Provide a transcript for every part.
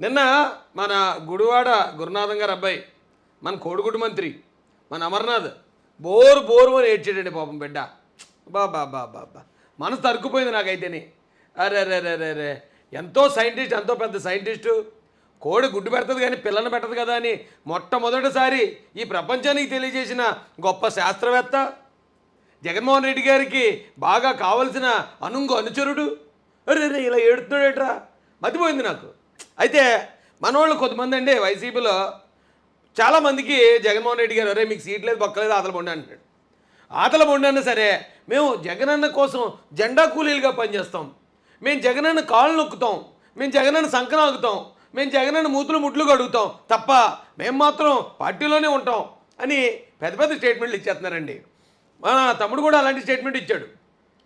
నిన్న మన గుడివాడ గురునాథం గారు అబ్బాయి మన కోడిగుడు మంత్రి మన అమర్నాథ్ బోరు బోరు అని ఏడ్చాడండి పాపం బిడ్డ. బాబా బాబా బా మనసు తరుక్కుపోయింది నాకైతేనే. అరే అరే అరే అరే అరే. ఎంతో సైంటిస్ట్ ఎంతో పెద్ద సైంటిస్టు. కోడి గుడ్డు పెడుతుంది కానీ పిల్లని పెట్టదు కదా అని మొట్టమొదటిసారి ఈ ప్రపంచానికి తెలియజేసిన గొప్ప శాస్త్రవేత్త జగన్మోహన్ రెడ్డి గారికి బాగా కావలసిన అనుంగు అనుచరుడు. అరే రే ఇలా ఏడుతున్నాడేట్రా? మతిపోయింది నాకు. అయితే మనోళ్ళు కొంతమంది అండి వైసీపీలో చాలామందికి జగన్మోహన్ రెడ్డి గారు అరే మీకు సీట్ లేదు బొక్కలేదు ఆతల బొండి అంటాడు ఆతల బొండి అన్నా సరే మేము జగనన్న కోసం జెండా కూలీలుగా పనిచేస్తాం. మేము జగనన్న కాళ్ళు నొక్కుతాం. మేము జగనన్న సంకన ఆగుతాం. మేము జగనన్న మూతులు ముట్లు కడుగుతాం. తప్ప మేము మాత్రం పార్టీలోనే ఉంటాం అని పెద్ద పెద్ద స్టేట్మెంట్లు ఇచ్చేస్తున్నారండి. మన తమ్ముడు కూడా అలాంటి స్టేట్మెంట్ ఇచ్చాడు.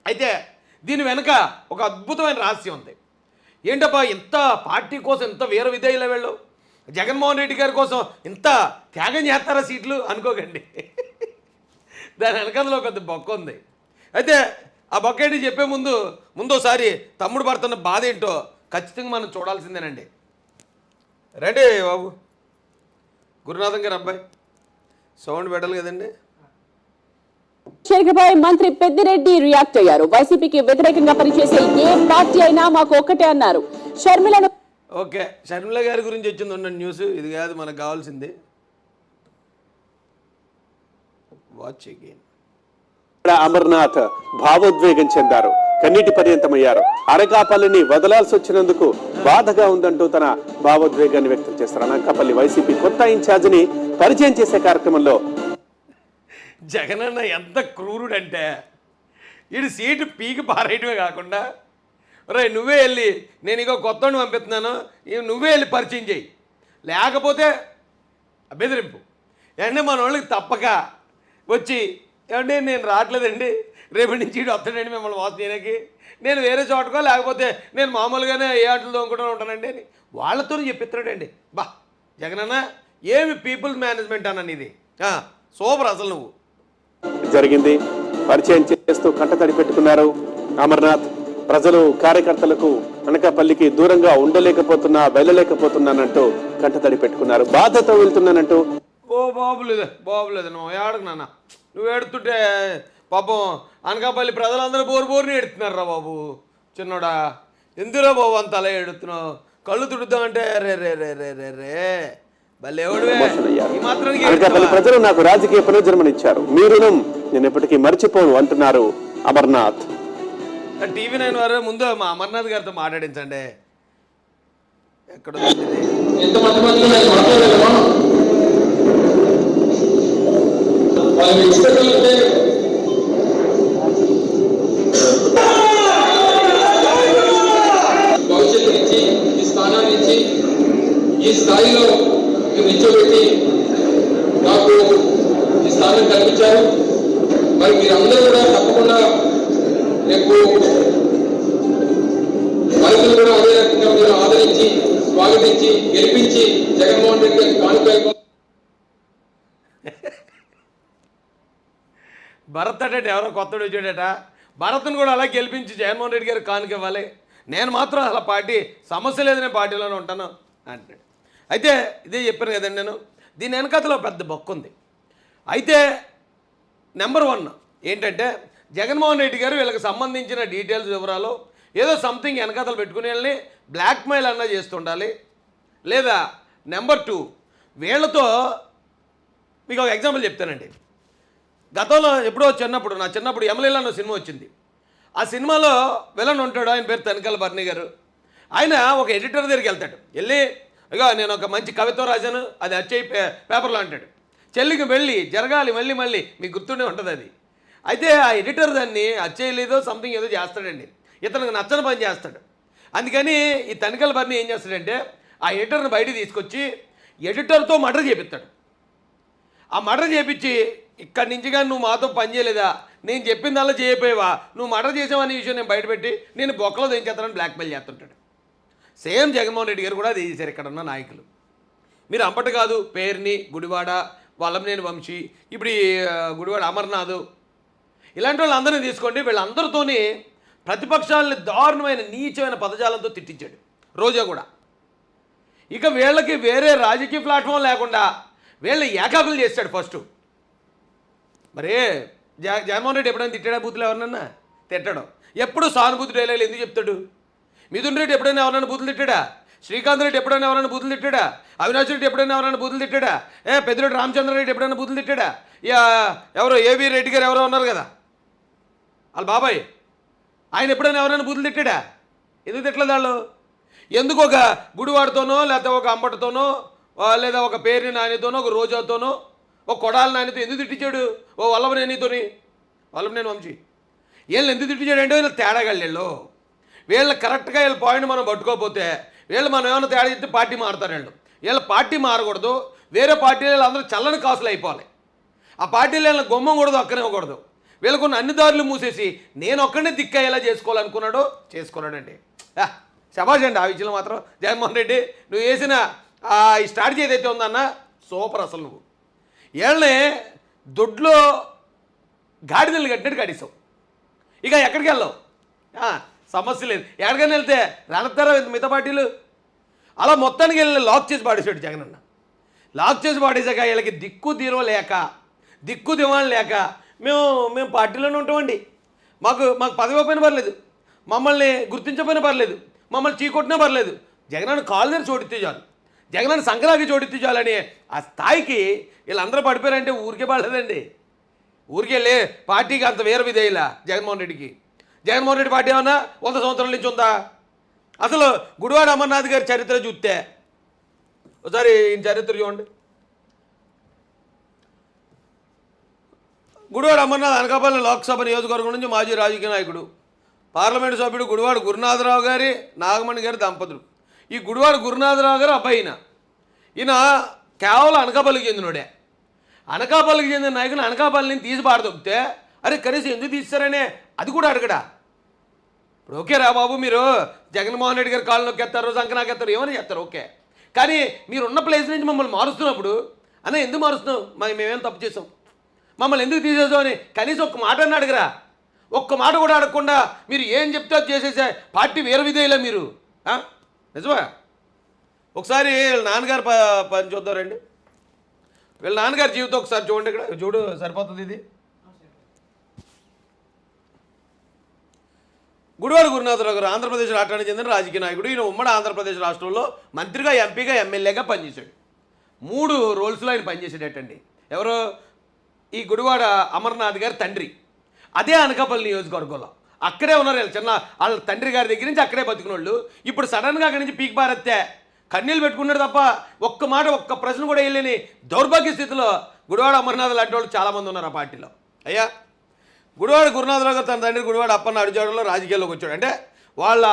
అయితే దీని వెనక ఒక అద్భుతమైన రహస్యం ఉంది. ఏంటబ్బా ఇంత పార్టీ కోసం ఇంత వీర విధేయుల వీళ్ళు? జగన్మోహన్ రెడ్డి గారి కోసం ఇంత త్యాగం చేస్తారా సీట్లు? అనుకోకండి. దాని వెనకలో పెద్ద బొక్క ఉంది. అయితే ఆ బొక్క ఏంటి చెప్పే ముందు ముందోసారి తమ్ముడు పడుతున్న బాధ ఏంటో ఖచ్చితంగా మనం చూడాల్సిందేనండి. రండి బాబు. గురునాథం గారు అబ్బాయి. సౌండ్ పెట్టాలి కదండి. చరికపై మంత్రి పెద్దిరెడ్డి రియాక్ట్ అయ్యారు. వైసీపీకి వ్యతిరేకంగా పనిచేసే ఏ పార్టీ అయినా మాకు ఒక్కటే అన్నారు. షర్మిలను ఓకే షర్మిల గారి గురించి వచ్చింది ఉన్న న్యూస్ ఇది కాదు మనకు కావాల్సింది. వాచ్ అగైన్ అమర్నాథ్ భావోద్వేగం చెందారు కన్నీటి పర్యంతమయ్యారు. అనకాపల్లిని వదలాల్సి వచ్చినందుకు బాధగా ఉందంటూ తన భావోద్వేగాన్ని వ్యక్తం చేస్తారు. అనకాపల్లి వైసీపీ కొత్త ఇన్ఛార్జిని పరిచయం చేసే కార్యక్రమంలో జగనన్న ఎంత క్రూరుడంటే వీడు సీటు పీకి పారేయటమే కాకుండా రే నువ్వే వెళ్ళి నేను ఇక కొత్తని పంపిస్తున్నాను నువ్వే వెళ్ళి పరిచయం చేయి లేకపోతే బెదిరింపు అంటే మన వాళ్ళకి తప్పక వచ్చి ఏమంటే నేను రావట్లేదండి రేపటి నుంచి ఇటు వస్తాడండి మిమ్మల్ని మోసం చేయడానికి నేను వేరే చోటకో లేకపోతే నేను మామూలుగానే ఏ ఆటలు తోముకుంటూ ఉంటానండి అని వాళ్ళతో చెప్పిస్తున్నాడండి. బా జగనన్న ఏమి పీపుల్ మేనేజ్మెంట్ అన్నాను ఇది సూపర్ అసలు నువ్వు. జరిగింది. పరిచయం చేస్తూ కంటతడి పెట్టుకున్నారు. అమర్నాథ్ ప్రజలు కార్యకర్తలకు అనకాపల్లికి దూరంగా ఉండలేకపోతున్నా వెళ్ళలేకపోతున్నానంటూ కంటతడి పెట్టుకున్నారు. బాధతో వెళ్తున్నానంటూ ఓ బాబులేదు బాబులేదు నువ్వు ఏడకు నాన్న. నువ్వు ఏడుతుంటే పాపం అనకాపల్లి ప్రజలందరూ బోరు బోరుని ఏడుతున్నారు రా బాబు. చిన్నోడా ఎందురా బాబు అంత అలా ఏడుతున్నావు? కళ్ళు తుడుద్దామంటే రే రే రే రే రే రే. అనకాపల్లి? ప్రజలు నాకు రాజకీయ పునర్జన్మనిచ్చారు. మీ రుణం నేను ఎప్పటికీ మర్చిపోను అంటున్నారు అమర్నాథ్. టీవీ నైన్ వారు ముందు మా అమర్నాథ్ గారితో మాట్లాడించండి. ఎక్కడ ఈ స్థాయిలో మీరు నాకు ఈ స్థానం కల్పించారు. మరి మీరందరూ కూడా తప్పకుండా రేపు రైతులు కూడా అదే రకంగా మీరు ఆదరించి స్వాగతించి గెలిపించి జగన్మోహన్ రెడ్డి గారికి కానుక భరత్ అంటే ఎవరో కొత్తడు వచ్చాడట. భరత్ను కూడా అలా గెలిపించి జగన్మోహన్ రెడ్డి గారు కానుక ఇవ్వాలి. నేను మాత్రం అలా పార్టీ సమస్య లేదు నేను పార్టీలోనే ఉంటాను అంటాడు అయితే ఇదే చెప్పాను కదండి నేను దీని వెనకతలో పెద్ద బొక్క ఉంది. అయితే నెంబర్ వన్ ఏంటంటే జగన్మోహన్ రెడ్డి గారు వీళ్ళకి సంబంధించిన డీటెయిల్స్ వివరాలు ఏదో సంథింగ్ వెనకతలు పెట్టుకునే వాళ్ళని బ్లాక్మెయిల్ అన్నా చేస్తుండాలి. లేదా నెంబర్ టూ వీళ్ళతో మీకు ఒక ఎగ్జాంపుల్ చెప్తానండి. గతంలో ఎప్పుడో చిన్నప్పుడు నా చిన్నప్పుడు ఎమ్మెల్యేలో అన్న సినిమా వచ్చింది. ఆ సినిమాలో విలన్ ఉంటాడు ఆయన పేరు తనకల భర్ణి గారు. ఆయన ఒక ఎడిటర్ దగ్గరికి వెళ్తాడు. వెళ్ళి ఇక నేను ఒక మంచి కవిత్వం రాశాను అది వచ్చే పేపర్లో అంటాడు. చెల్లికి వెళ్ళి జరగాలి మళ్ళీ మళ్ళీ మీకు గుర్తుండే ఉంటుంది అది. అయితే ఆ ఎడిటర్ దాన్ని అచ్చేయలేదో సంథింగ్ ఏదో చేస్తాడండి. ఇతనికి నచ్చని పని చేస్తాడు. అందుకని ఈ తనికల పని ఏం చేస్తాడంటే ఆ ఎడిటర్ని బయటికి తీసుకొచ్చి ఎడిటర్తో మర్డర్ చేపిస్తాడు. ఆ మర్డర్ చేపించి ఇక్కడి నుంచి కానీ నువ్వు మాతో పని చేయలేదా? నేను చెప్పిందల్లా చేయపోయావా నువ్వు మర్డర్ చేసావనే విషయం నేను బయటపెట్టి నేను బొక్కలో దించేస్తానని బ్లాక్మెయిల్ చేస్తుంటాడు. సేమ్ జగన్మోహన్ రెడ్డి గారు కూడా అదే చేశారు. ఇక్కడ ఉన్న నాయకులు. మీరు అంబటి కాదు పేరుని గుడివాడ వల్లంనేని వంశీ ఇప్పుడు గుడివాడ అమర్నాథ్. ఇలాంటి వాళ్ళందరినీ తీసుకోండి. వీళ్ళందరితోని ప్రతిపక్షాలని దారుణమైన నీచమైన పదజాలంతో తిట్టించాడు రోజా కూడా. ఇక వీళ్ళకి వేరే రాజకీయ ప్లాట్ఫామ్ లేకుండా వీళ్ళని ఏకాకులు చేస్తాడు ఫస్ట్. మరి జగన్మోహన్ రెడ్డి ఎప్పుడైనా తిట్టాడా బూతులు ఎవరినన్నా? తిట్టడం. ఎప్పుడు సానుభూతి డైలాగులు ఎందుకు చెప్తాడు? మిథున్ రెడ్డి ఎప్పుడైనా ఎవరైనా బూతులు తిట్టాడా? శ్రీకాంత్ రెడ్డి ఎప్పుడైనా ఎవరైనా బూతులు తిట్టాడా? అవినాష్ రెడ్డి ఎప్పుడైనా ఎవరైనా బూతులు తిట్టాడా? ఏ పెద్దిరెడ్డి రామచంద్రారెడ్డి ఎప్పుడైనా బూతులు తిట్టాడా? ఎవరో ఏవి రెడ్డి గారు ఎవరో ఉన్నారు కదా? వాళ్ళ బాబాయ్. ఆయన ఎప్పుడైనా ఎవరైనా బూతులు తిట్టాడా? ఎందుకు తిట్టలేదు వాళ్ళు? ఎందుకు ఒక గుడివాడితోనో లేకపోతే ఒక అంబటితోనో లేదా ఒక పేరుని నానితోనో ఒక రోజాతోనో ఒక కొడాల నానితో ఎందుకు తిట్టించాడు ఓ వల్లభనేనితోని? వల్లభనేని వంశీ. వీళ్ళని ఎందుకు తిట్టించాడు? అంటే వీళ్ళు తేడాగాళ్ళు వీళ్ళు కరెక్ట్గా వీళ్ళ పాయింట్ మనం పట్టుకోకపోతే వీళ్ళు మనం ఏమైనా తేడా చెప్తే పార్టీ మారుతారు వీళ్ళు. వీళ్ళ పార్టీ మారకూడదు వేరే పార్టీలు అందరూ చల్లని కాసులు అయిపోవాలి. ఆ పార్టీలు వీళ్ళ గుమ్మం కూడదు అక్కనివ్వకూడదు. వీళ్ళకున్న అన్ని దారులు మూసేసి నేను ఒక్కడినే దిక్కయ్యేలా చేసుకోవాలనుకున్నాడు చేసుకున్నాడండి ఆ, అండి ఆ విషయంలో మాత్రం జగన్మోహన్ రెడ్డి నువ్వు వేసిన ఆ ఈ స్ట్రాటజీ ఏదైతే ఉందన్న సూపర్ అసలు నువ్వు. వీళ్ళని దొడ్లో గాడిదలు కట్టినట్టు కడిస్తావు ఇక ఎక్కడికి వెళ్ళావు? సమస్య లేదు. ఎక్కడికైనా వెళ్తే రానతారా మిగతా పార్టీలు? అలా మొత్తానికి వెళ్ళి లాక్ చేసి పాడేసాడు జగన్ అన్న. లాక్ చేసి పాడేసాక వీళ్ళకి దిక్కు తీరం లేక దిక్కు దివాణం లేక మేము మేము పార్టీలోనే ఉంటామండి. మాకు మాకు పదవి పర్లేదు. మమ్మల్ని గుర్తించకపోయినా పర్లేదు. మమ్మల్ని చీకొట్టినా పర్లేదు. జగనన్న కాలు దగ్గర చోటితే చాలు. జగనన్న సంక్రాంతి చోటితే చాలని ఆ స్థాయికి వీళ్ళందరూ పడిపోయారంటే ఊరికే పడలేదండి. ఊరికే లే పార్టీకి అంత వేరు విధేయులా జగన్మోహన్ రెడ్డికి. జగన్మోహన్ రెడ్డి పార్టీ ఏమన్నా వంద సంవత్సరాల నుంచి ఉందా? అసలు గుడివాడ అమర్నాథ్ గారి చరిత్ర చూస్తే. ఒకసారి ఈయన చరిత్ర చూడండి. గుడివాడ అమర్నాథ్ అనకాపల్లి లోక్సభ నియోజకవర్గం నుంచి మాజీ రాజకీయ నాయకుడు. పార్లమెంటు సభ్యుడు గుడివాడ గురునాథరావు గారి నాగమణి గారి దంపతులు. ఈ గుడివాడ గురునాథరావు గారు అబ్బాయి ఈయన కేవలం అనకాపల్లికి చెందినోడే. అనకాపల్లికి చెందిన నాయకులు అనకాపల్లిని తీసి పాడదొక్కితే అరే కనీసం ఎందుకు తీస్తారనే? అది కూడా అడగడా. ఇప్పుడు ఓకే రా బాబు మీరు జగన్మోహన్ రెడ్డి గారు కాళ్ళు నొక్కేస్తారు సంకనాకెత్తారు ఏమైనా చేస్తారు ఓకే. కానీ మీరు ఉన్న ప్లేస్ నుంచి మమ్మల్ని మారుస్తున్నప్పుడు అన్న ఎందుకు మారుస్తున్నావు? మరి మేమేం తప్పు చేసాం? మమ్మల్ని ఎందుకు తీసేసావు అని కనీసం ఒక్క మాట అని అడగరా? ఒక్క మాట కూడా అడగకుండా మీరు ఏం చెప్తే అది చేసేసే పార్టీ వేరు విధేయలే మీరు? నిజమా? ఒకసారి వీళ్ళ నాన్నగారు ప పని చూద్దారండి వీళ్ళ నాన్నగారి జీవితం ఒకసారి చూడండి ఇక్కడ. చూడు సరిపోతుంది ఇది. గుడివాడ గురునాథరావు గారు ఆంధ్రప్రదేశ్ రాష్ట్రానికి చెందిన రాజకీయ నాయకుడు. ఈయన ఉమ్మడి ఆంధ్రప్రదేశ్ రాష్ట్రంలో మంత్రిగా ఎంపీగా ఎమ్మెల్యేగా పనిచేశాడు. మూడు రోల్స్లో ఆయన పనిచేసేటట్టండి. ఎవరు? ఈ గుడివాడ అమర్నాథ్ గారి తండ్రి. అదే అనకాపల్లి నియోజకవర్గంలో. అక్కడే ఉన్నారు వీళ్ళు చిన్న వాళ్ళ తండ్రి గారి దగ్గర నుంచి అక్కడే బతికినోళ్ళు ఇప్పుడు సడన్గా అక్కడి నుంచి పీక్ బారెత్తే కన్నీళ్ళు పెట్టుకున్నాడు తప్ప ఒక్క మాట ఒక్క ప్రశ్న కూడా వెళ్ళని దౌర్భాగ్య స్థితిలో గుడివాడ అమర్నాథ్ లాంటి వాళ్ళు చాలామంది ఉన్నారు ఆ పార్టీలో. అయ్యా? గుడివాడ గురునాథరావు గారు తన తండ్రి గుడివాడ అప్పన్న అడుజాడలో రాజకీయాల్లోకి వచ్చాడు. అంటే వాళ్ళ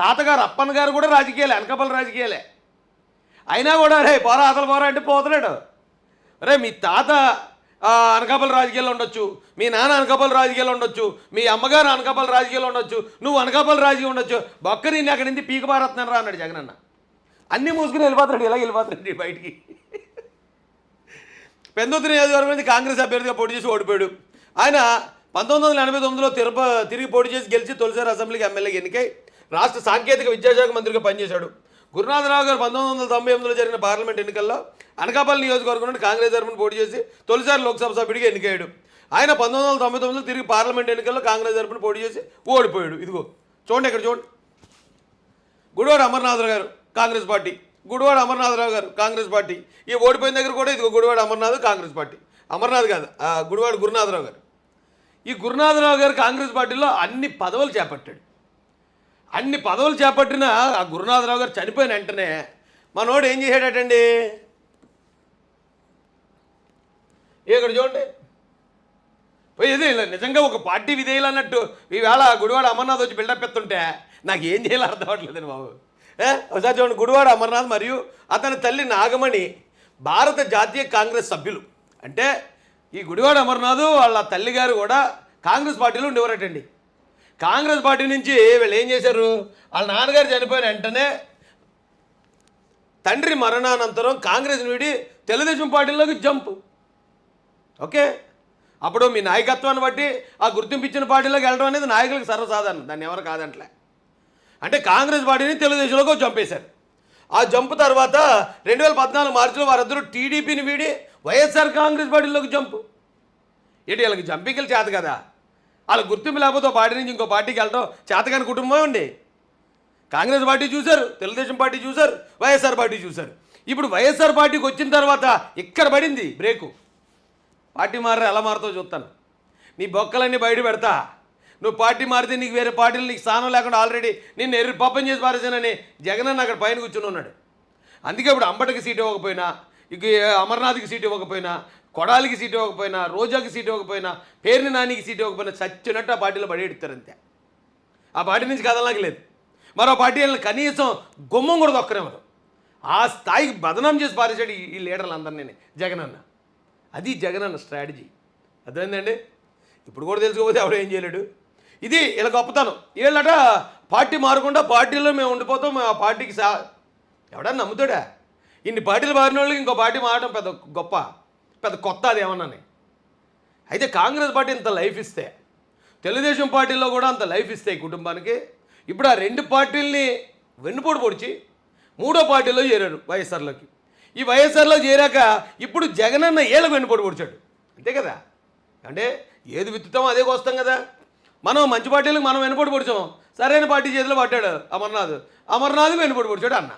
తాతగారు అప్పన్న గారు కూడా రాజకీయాలే అనకాపల్లి రాజకీయాలే. అయినా కూడా రే పోరా అసలు పోరా అంటే పోతున్నాడు రే మీ తాత అనకాపల్లి రాజకీయాల్లో ఉండొచ్చు మీ నాన్న అనకాపల్లి రాజకీయాల్లో ఉండొచ్చు మీ అమ్మగారు అనకాపల్లి రాజకీయాల్లో ఉండొచ్చు నువ్వు అనకాపల్లి రాజకీయం ఉండొచ్చు. బొక్క నేను అక్కడి నుంచి పీక పారేస్తున్నాను రా అన్నాడు జగనన్న. అన్నీ మూసుకుని వెళ్ళిపోతాడు ఇలా వెళ్ళిపోతాడు బయటికి. పెందుతుని నియోజకవర్గం నుంచి కాంగ్రెస్ అభ్యర్థిగా పోటీ చేసి ఓడిపోయాడు. ఆయన పంతొమ్మిది వందల ఎనభై తొమ్మిదిలో తిరుప తిరిగి పోటీ చేసి గెలిచి తొలిసారి అసెంబ్లీకి ఎమ్మెల్యేగా ఎన్నికై రాష్ట్ర సాంకేతిక విద్యాశాఖ మంత్రిగా పనిచేశాడు. గురునాథరావు గారు పంతొమ్మిది వందల తొంభై ఎనిమిదిలో జరిగిన పార్లమెంట్ ఎన్నికల్లో అనకాపల్లి నియోజకవర్గం నుండి కాంగ్రెస్ తరఫున పోటీ చేసి తొలిసారి లోక్సభ సభ్యుడిగా ఎన్నికయ్యాడు. ఆయన పంతొమ్మిది వందల తొంభై తొమ్మిదిలో తిరిగి పార్లమెంట్ ఎన్నికల్లో కాంగ్రెస్ తరఫున పోటీ చేసి ఓడిపోయాడు. ఇదిగో చూడండి ఇక్కడ చూడండి. గుడివాడు అమర్నాథరావు గారు కాంగ్రెస్ పార్టీ. గుడివాడ అమర్నాథరావు గారు కాంగ్రెస్ పార్టీ. ఈ ఓడిపోయిన దగ్గర కూడా ఇదిగో గుడివాడు అమర్నాథ్ కాంగ్రెస్ పార్టీ. అమర్నాథ్ కాదు గుడివాడు గురునాథరావు గారు. ఈ గురునాథరావు గారు కాంగ్రెస్ పార్టీలో అన్ని పదవులు చేపట్టాడు. అన్ని పదవులు చేపట్టిన ఆ గురునాథరావు గారు చనిపోయిన వెంటనే మనోడు ఏం చేశాడటండి? ఇక్కడ చూడండి. పోయి నిజంగా ఒక పార్టీ విధేయులు అన్నట్టు ఈవేళ గుడివాడ అమర్నాథ్ వచ్చి బిల్డప్ ఎత్తుంటే నాకు ఏం చేయాలో అర్థం అవ్వట్లేదండి బాబు. ఒకసారి చూడండి గుడివాడ అమర్నాథ్ మరియు అతని తల్లి నాగమణి భారత జాతీయ కాంగ్రెస్ సభ్యులు. అంటే ఈ గుడివాడ అమర్నాథ్ వాళ్ళ తల్లిగారు కూడా కాంగ్రెస్ పార్టీలో ఉండేవారటండి. కాంగ్రెస్ పార్టీ నుంచి వీళ్ళు ఏం చేశారు? వాళ్ళ నాన్నగారు చనిపోయిన వెంటనే తండ్రి మరణానంతరం కాంగ్రెస్ వీడి తెలుగుదేశం పార్టీలోకి జంప్. ఓకే? అప్పుడు మీ నాయకత్వాన్ని బట్టి ఆ గుర్తింపు ఇచ్చిన పార్టీలోకి వెళ్ళడం అనేది నాయకులకు సర్వసాధారణం. దాన్ని ఎవరు కాదంటలే. అంటే కాంగ్రెస్ పార్టీని తెలుగుదేశంలోకి చంపేశారు ఆ జంప్ తర్వాత రెండు వేల పద్నాలుగు మార్చిలో వారిద్దరూ టీడీపీని వీడి వైఎస్ఆర్ కాంగ్రెస్ పార్టీలోకి జంపు. ఏంటి వీళ్ళకి జంపింగ్లు చేత కదా? వాళ్ళ గుర్తింపు లేకపోతే పార్టీ నుంచి ఇంకో పార్టీకి వెళ్ళడం చేతకాని కుటుంబం అండి కాంగ్రెస్ పార్టీ చూశారు తెలుగుదేశం పార్టీ చూశారు వైఎస్ఆర్ పార్టీ చూశారు. ఇప్పుడు వైఎస్ఆర్ పార్టీకి వచ్చిన తర్వాత ఇక్కడ పడింది బ్రేకు? పార్టీ మారా ఎలా మారుతో చూస్తాను. నీ బొక్కలన్నీ బయట పెడతా. నువ్వు పార్టీ మారితే నీకు వేరే పార్టీలు నీకు స్థానం లేకుండా ఆల్రెడీ నిన్ను ఎర్రి పాపం చేసి పారేసానని జగన్ అన్న అక్కడ పైన కూర్చుని ఉన్నాడు. అందుకే ఇప్పుడు అంబటికి సీట్ ఇవ్వకపోయినా ఇక అమర్నాథ్కి సీట్ ఇవ్వకపోయినా కొడాలికి సీట్ ఇవ్వకపోయినా రోజాకి సీట్ ఇవ్వకపోయినా పేరుని నానికి సీట్ ఇవ్వకపోయినా చచ్చినట్టు ఆ పార్టీలో పడేడుతారు అంతే ఆ పార్టీ నుంచి కదలకి లేదు. మరో పార్టీ కనీసం గుమ్మం కూడా దొక్కరేమరు ఆ స్థాయికి బదనాం చేసి పారేశాడు ఈ- లీడర్లు అందరినీ జగన్ అన్న. అది జగన్ అన్న స్ట్రాటజీ. అర్థమైందండి? ఇప్పుడు కూడా తెలుసుకోకపోతే ఎవడు ఏం చేయలేడు. ఇది ఇలా గొప్పతనం. వీళ్ళట పార్టీ మారకుండా పార్టీలో మేము ఉండిపోతాం ఆ పార్టీకి సా ఎవడన్నా నమ్ముతాడా? ఇన్ని పార్టీలు బారిన వాళ్ళకి ఇంకో పార్టీ మారడం పెద్ద గొప్ప పెద్ద కొత్త అది ఏమన్నాని? అయితే కాంగ్రెస్ పార్టీ ఇంత లైఫ్ ఇస్తే తెలుగుదేశం పార్టీలో కూడా అంత లైఫ్ ఇస్తాయి కుటుంబానికి? ఇప్పుడు ఆ రెండు పార్టీల్ని వెన్నుపోటు పొడిచి మూడో పార్టీలో చేరారు వైఎస్ఆర్లోకి. ఈ వైఎస్ఆర్లో చేరాక ఇప్పుడు జగనన్న ఏళ్ళకు వెన్నుపోటు పొడిచాడు. అంతే కదా? అంటే ఏది విత్తుతామో అదే కోస్తాం కదా. మనం మంచి పార్టీలకు మనం వెనుపడి పొడిచాం. సరైన పార్టీ చేతిలో పట్టాడు అమర్నాథ్. అమర్నాథ్ వెనుపడి పొడిచాడు అన్న.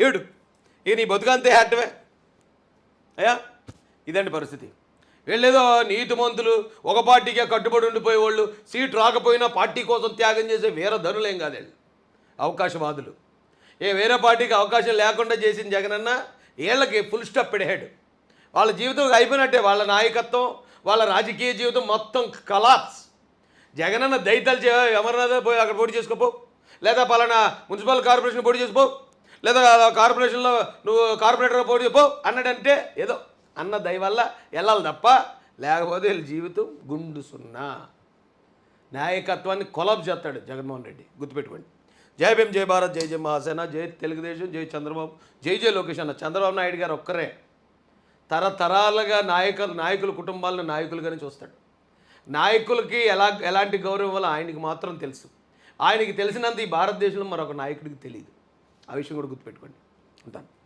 ఏడు. ఇక నీ బతుకంతే హ్యాటమే అయ్యా ఇదండి పరిస్థితి. వీళ్ళేదో నీతిమంతులు ఒక పార్టీకే కట్టుబడి ఉండిపోయేవాళ్ళు సీట్ రాకపోయినా పార్టీ కోసం త్యాగం చేసే వేరే ధనులేం కాదు వీళ్ళు అవకాశవాదులు. ఏ వేరే పార్టీకి అవకాశం లేకుండా చేసిన జగనన్న వీళ్ళకి ఫుల్ స్టాప్ పెడేహాడు వాళ్ళ జీవితం అయిపోయినట్టే వాళ్ళ నాయకత్వం వాళ్ళ రాజకీయ జీవితం మొత్తం కలాప్స్ జగనన్న దైతాలు చే అమర్నాథ్ పోయి అక్కడ పోటీ చేసుకోపో? లేదా పలానా మున్సిపల్ కార్పొరేషన్ పోటీ చేసుకో లేదా కార్పొరేషన్లో నువ్వు కార్పొరేటర్ పోటీ చెప్పు అన్నాడంటే ఏదో అన్న దయ వల్ల వెళ్ళాలి తప్ప లేకపోతే వీళ్ళ జీవితం గుండు సున్నా. నాయకత్వాన్ని కొలాబ్ చేస్తాడు జగన్మోహన్ రెడ్డి. గుర్తుపెట్టుకోండి. జై భీమ్ జై భారత్ జై జై మహాసేన జై తెలుగుదేశం జై చంద్రబాబు జై జై లోకేష్ అన్న. చంద్రబాబు నాయుడు గారు ఒక్కరే. తరతరాలుగా నాయకులు నాయకుల కుటుంబాలను నాయకులుగానే చూస్తాడు. నాయకులకి ఎలా ఎలాంటి గౌరవం వల్ల ఆయనకి మాత్రం తెలుసు. ఆయనకి తెలిసినంత ఈ భారతదేశంలో మరొక నాయకుడికి తెలియదు ఆ విషయం కూడా గుర్తుపెట్టుకోండి. ఉంటాను.